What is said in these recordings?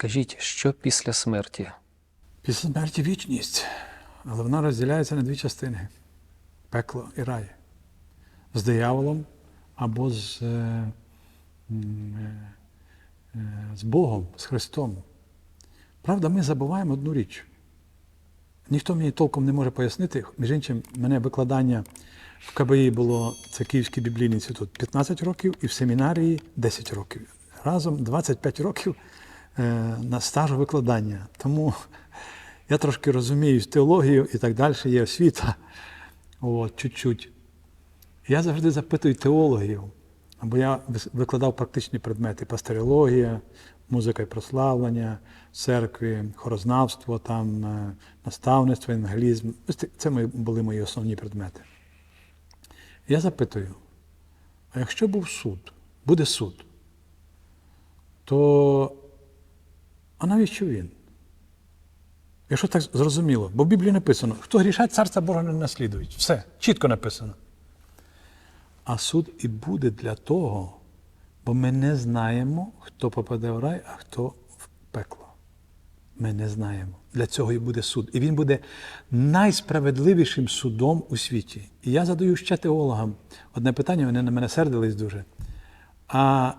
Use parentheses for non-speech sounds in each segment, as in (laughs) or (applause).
Скажіть, що після смерті? Після смерті вічність, але вона розділяється на дві частини: пекло і рай. З дияволом або з, е, е, е, з Богом, з Христом. Правда, ми забуваємо одну річ. Ніхто мені толком не може пояснити. Між іншим, мене викладання в КБІ було це Київський біблійний інститут 15 років і в семінарії 10 років. Разом 25 років на стажу викладання. Тому я трошки розумію теологію і так далі, є освіта. От, чуть-чуть. Я завжди запитую теологів, бо я викладав практичні предмети: пасторіологія, музика і прославлення, церкві, хорознавство, там, е, наставництво, евангелізм. Це- Це були мої основні предмети. Я запитую: а якщо був суд, буде суд, то а навіщо він? Якщо так зрозуміло, бо в Біблії написано, хто грішать, царства Бога не наслідують. Все, чітко написано. А суд і буде для того, бо ми не знаємо, хто попаде в рай, а хто в пекло. Ми не знаємо. Для цього і буде суд. І він буде найсправедливішим судом у світі. І я задаю ще теологам одне питання, вони на мене сердились дуже. А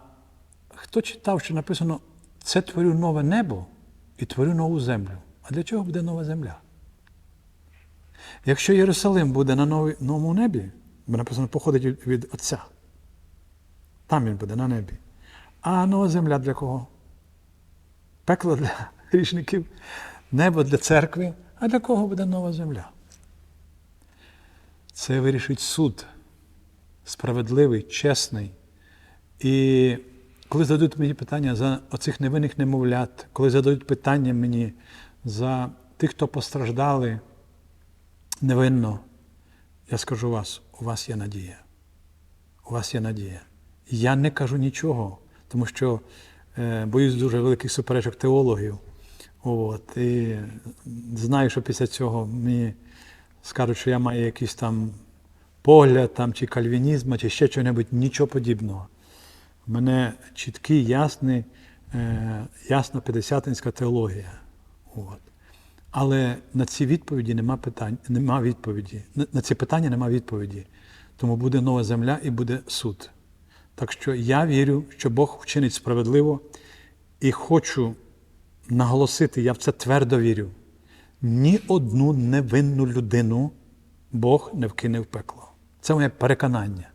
хто читав, що написано, це творю нове небо і творю нову землю. А для чого буде нова земля? Якщо Єрусалим буде на новому небі, бо написано, походить від- Отця. Там він буде на небі. А нова земля для кого? Пекло для (laughs) грішників, небо для церкви. А для кого буде нова земля? Це вирішить суд справедливий, чесний. І коли задають мені питання за оцих невинних немовлят, коли задають питання мені за тих, хто постраждали невинно, я скажу вас, у вас є надія. У вас є надія. Я не кажу нічого, тому що е, боюсь дуже великих суперечок теологів. От, і знаю, що після цього мені скажуть, що я маю якийсь там погляд там, чи кальвінізм, чи ще чого-небудь, нічого подібного. Мене чіткий, ясний, е, ясна п'ятдесятинська теологія. От. Але на ці відповіді нема питань, нема відповіді. На ці питання нема відповіді. Тому буде нова земля і буде суд. Так що я вірю, що Бог вчинить справедливо і хочу наголосити, я в це твердо вірю. Ні одну невинну людину Бог не вкине в пекло. Це моє переконання.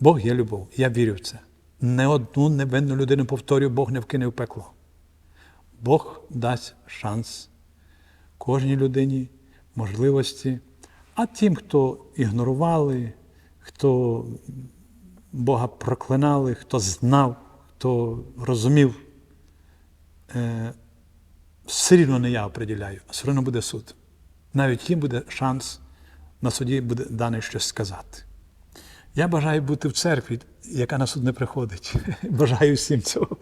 Бог є любов. Я вірю в це. Не одну невинну людину, повторюю, Бог не вкине в пекло. Бог дасть шанс кожній людині, можливості. А тим, хто ігнорували, хто Бога проклинали, хто знав, хто розумів, е, все рівно не я определяю, а все одно буде суд. Навіть їм буде шанс на суді буде дане щось сказати. Я бажаю бути в церкві, яка на суд не приходить. (laughs) Бажаю всім цього.